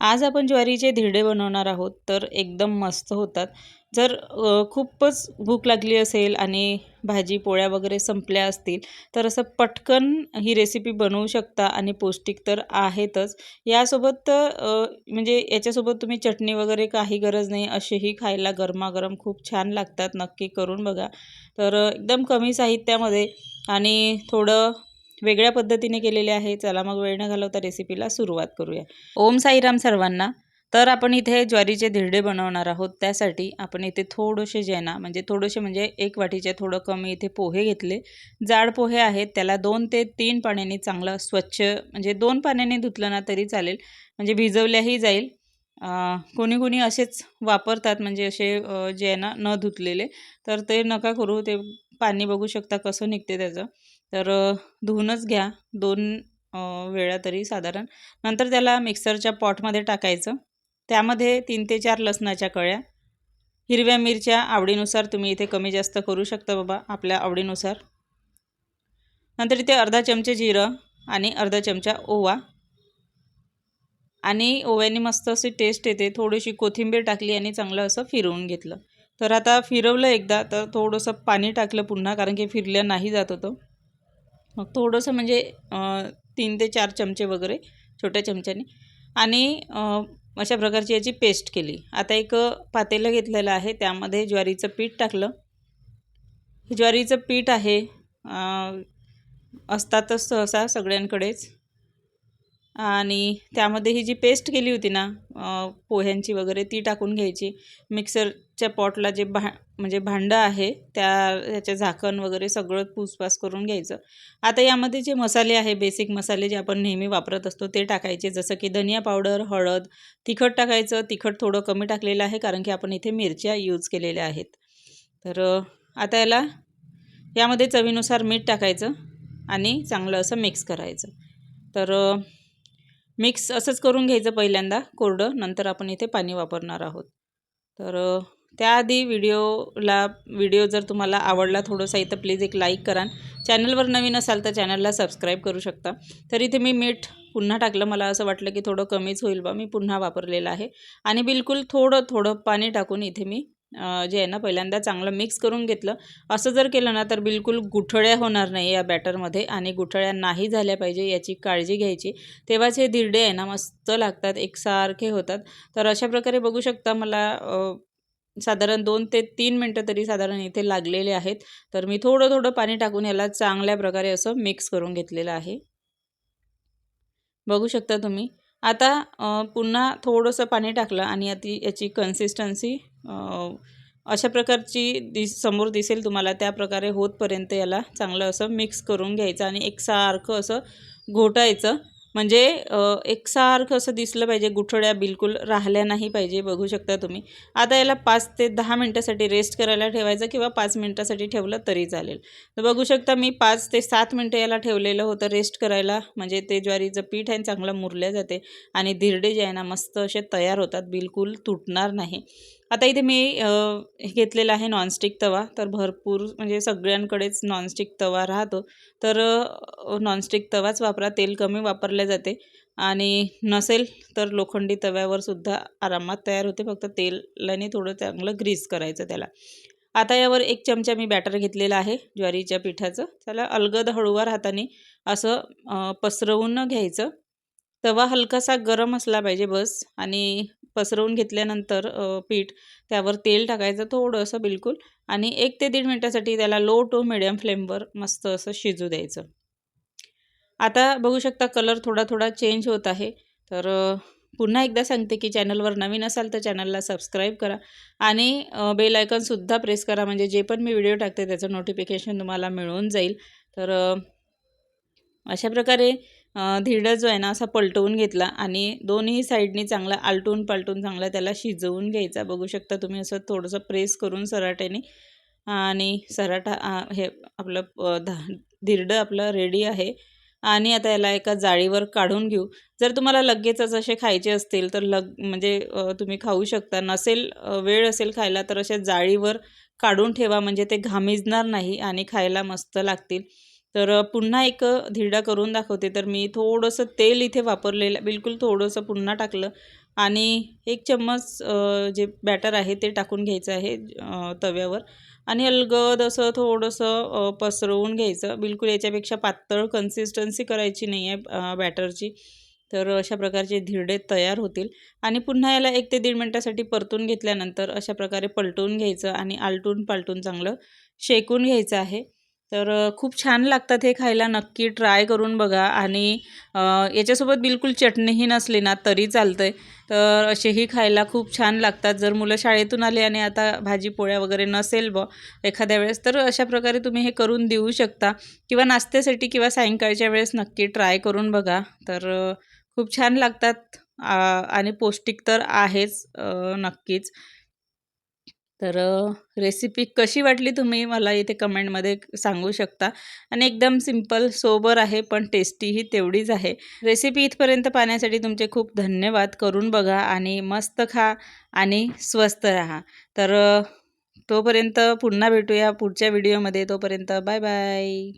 आज आपण ज्वारीचे धिरडे बनवणार आहोत तर एकदम मस्त होतात. जर खूपच भूक लागली असेल आणि भाजी पोळ्या वगैरे संपल्या असतील तर असं पटकन ही रेसिपी बनवू शकता आणि पौष्टिक तर आहेतच. यासोबत म्हणजे याच्यासोबत तुम्ही चटणी वगैरे काही गरज नाही असेही खायला गरमागरम खूप छान लागतात नक्की करून बघा. तर एकदम कमी साहित्यामध्ये आणि थोडं वेगळ्या पद्धतीने केलेले आहे. चला मग वेळ न घालवता रेसिपीला सुरुवात करूया. ओम साईराम सर्वांना. तर आपण इथे ज्वारीचे धिरडे बनवणार आहोत. त्यासाठी आपण इथे थोडेसे जेना म्हणजे थोडेसे म्हणजे एक वाटीचे थोडं कमी इथे पोहे घेतले. जाड पोहे आहेत. त्याला दोन ते तीन पाण्याने चांगलं स्वच्छ म्हणजे दोन पाण्याने धुतलं ना तरी चालेल. म्हणजे भिजवल्याही जाईल. कोणी कोणी असेच वापरतात म्हणजे असे जे आहे ना न धुतलेले. तर ते नका करू. ते पाणी बघू शकता कसं निघते त्याचं. तर धुवूनच घ्या. दोन वेळा तरी साधारण. नंतर त्याला मिक्सरच्या पॉटमध्ये टाकायचं. त्यामध्ये तीन ते चार लसणाच्या कळ्या. हिरव्या मिरच्या आवडीनुसार तुम्ही इथे कमी जास्त करू शकता बाबा आपल्या आवडीनुसार. नंतर इथे अर्धा चमचे जिरं आणि अर्धा चमचा ओवा. आणि ओव्याने मस्त अशी टेस्ट येते. थोडीशी कोथिंबीर टाकली आणि चांगलं असं फिरवून घेतलं. तर आता फिरवलं एकदा तर थोडंसं पाणी टाकलं पुन्हा कारण की फिरलं नाही जात होतं. मग थोडंसं म्हणजे तीन ते चार चमचे वगैरे छोट्या चमच्याने. आणि अशा प्रकारची याची पेस्ट केली. आता एक पातेलं घेतलेलं आहे. त्यामध्ये ज्वारीचं पीठ टाकलं. ज्वारीचं पीठ आहे. असतातच सहसा सगळ्यांकडेच. आणि त्यामध्ये ही जी पेस्ट केली होती ना पोह्यांची वगैरे ती टाकून घ्यायची. मिक्सरच्या पॉटला जे भा म्हणजे भांडं आहे त्या ह्याचे झाकण वगैरे सगळं पूसपास करून घ्यायचं. आता यामध्ये जे मसाले आहे बेसिक मसाले जे आपण नेहमी वापरत असतो ते टाकायचे. जसं की धनिया पावडर हळद तिखट टाकायचं. तिखट थोडं कमी टाकलेलं आहे कारण की आपण इथे मिरच्या यूज केलेल्या आहेत. तर आता याला यामध्ये चवीनुसार मीठ टाकायचं आणि चांगलं असं मिक्स करायचं. तर मिक्स असंच करून घ्यायचं पहिल्यांदा कोरडं नंतर आपण इथे पाणी वापरणार आहोत. तर त्याआधी व्हिडिओला व्हिडिओ जर तुम्हाला आवडला थोडंसं इथं प्लीज एक लाईक करा. चॅनलवर नवीन असाल तर चॅनलला सबस्क्राईब करू शकता. तर इथे मी मीठ पुन्हा टाकलं. मला असं वाटलं की थोडं कमीच होईल बा. मी पुन्हा वापरलेलं आहे. आणि बिलकुल थोडं थोडं पाणी टाकून इथे मी जे आहे ना पहिल्यांदा चांगलं मिक्स करून घेतलं. असं जर केलं ना तर बिलकुल गुठळ्या होणार नाही या बॅटरमध्ये आणि गुठळ्या नाही झाल्या पाहिजे याची काळजी घ्यायची. तेव्हाच हे धिरडे आहे ना मस्त लागतात एकसारखे होतात. तर अशा प्रकारे बघू शकता मला साधारण दोन ते तीन मिनटं तरी साधारण इथे लागलेले आहेत. तर मी थोडं थोडं पाणी टाकून याला चांगल्या प्रकारे असं मिक्स करून घेतलेलं आहे. बघू शकता तुम्ही. आता पुन्हा थोडंसं पाणी टाकलं आणि आता याची कन्सिस्टन्सी अशा प्रकारची दिस समोर दिसेल तुम्हाला त्या प्रकारे होतपर्यंत याला चांगलं असं मिक्स करून घ्यायचं आणि एकसारखं असं घोटायचं. म्हणजे एकसारखं असं दिसलं पाहिजे गुठळ्या बिलकुल राहिल्या नाही पाहिजे बघू शकता तुम्ही. आता याला पाच ते दहा मिनटासाठी रेस्ट करायला ठेवायचं किंवा पाच मिनटासाठी ठेवलं तरी चालेल. तर बघू शकता मी पाच ते सात मिनटं याला ठेवलेलं होतं रेस्ट करायला. म्हणजे ते ज्वारीचं पीठ आहे चांगलं मुरल्या जाते आणि धिरडे जे आहे ना मस्त असे तयार होतात बिलकुल तुटणार नाही. आता इथे मी घेतलेला आहे नॉनस्टिक तवा तर भरपूर म्हणजे सगळ्यांकडेच नॉनस्टिक तवा राहतो. तर नॉनस्टिक तवाच वापरा तेल कमी वापरले जाते. आणि नसेल तर लोखंडी तव्यावरसुद्धा आरामात तयार होते. फक्त तेलाने थोडं चांगलं ग्रीस करायचं त्याला. आता यावर एक चमचा मी बॅटर घेतलेला आहे ज्वारीच्या पिठाचं. त्याला अलगद हळूवार हाताने असं पसरवून घ्यायचं. तवा हलकासा गरम असला पाहिजे बस आणि पसरवून घेतल्यानंतर पीठ त्यावर तेल टाकायचं थोडंसं बिलकुल आणि एक ते दीड मिनटासाठी त्याला लो टू मिडियम फ्लेमवर मस्त असं शिजू द्यायचं. आता बघू शकता कलर थोडा थोडा चेंज होत आहे. तर पुन्हा एकदा सांगते की चॅनलवर नवीन असाल तर चॅनलला सबस्क्राईब करा आणि बेल आयकॉनसुद्धा प्रेस करा म्हणजे जे पण मी व्हिडिओ टाकते त्याचं नोटिफिकेशन तुम्हाला मिळून जाईल. तर अशा प्रकारे धिरडा जो आहे ना असा पलटवून घेतला आणि दोन्ही साईडनी चांगला आलटून पालटून चांगला त्याला शिजवून घ्यायचा. बघू शकता तुम्ही असं थोडंसं प्रेस करून सराट्याने. आणि सराटा हे आपलं धा धिरडं आपलं रेडी आहे. आणि आता याला एका जाळीवर काढून घेऊ. जर तुम्हाला लगेचच असे खायचे असतील तर लग म्हणजे तुम्ही खाऊ शकता. नसेल वेळ असेल खायला तर अशा जाळीवर काढून ठेवा. म्हणजे ते घामिजणार नाही आणि खायला मस्त लागतील. तर पुन्हा एक धिरडा करून दाखवते. तर मी थोडंसं तेल इथे वापरलेलं बिलकुल थोडंसं पुन्हा टाकलं. आणि एक चम्मच जे बॅटर आहे ते टाकून घ्यायचं आहे तव्यावर. आणि अलगद असं थोडंसं पसरवून घ्यायचं. बिलकुल याच्यापेक्षा पातळ कन्सिस्टन्सी करायची नाही आहे बॅटरची. तर अशा प्रकारचे धिरडे तयार होतील. आणि पुन्हा याला एक ते दीड मिनटासाठी परतून घेतल्यानंतर अशा प्रकारे पलटून घ्यायचं आणि आलटून पालटून चांगलं शेकून घ्यायचं आहे. तर खूप छान लागतात हे खायला. नक्की ट्राय करून बघा. आणि याच्यासोबत बिलकुल चटणीही नसली ना तरी चालतं आहे तर असेही खायला खूप छान लागतात. जर मुलं शाळेतून आले आणि आता भाजी पोळ्या वगैरे नसेल ब एखाद्या वेळेस तर अशा प्रकारे तुम्ही हे करून देऊ शकता. किंवा नाश्त्यासाठी किंवा सायंकाळच्या वेळेस नक्की ट्राय करून बघा. तर खूप छान लागतात. आणि पौष्टिक तर आहेच नक्कीच. तर रेसिपी कशी वाटली तुम्ही? मला इथे कमेंटमध्ये सांगू शकता. आणि एकदम सिंपल सोबर आहे पण टेस्टीही तेवढीच आहे. रेसिपी इथपर्यंत पाहण्यासाठी तुमचे खूप धन्यवाद. करून बघा आणि मस्त खा आणि स्वस्त राहा. तर तोपर्यंत पुन्हा भेटूया पुढच्या व्हिडिओमध्ये तोपर्यंत बाय बाय.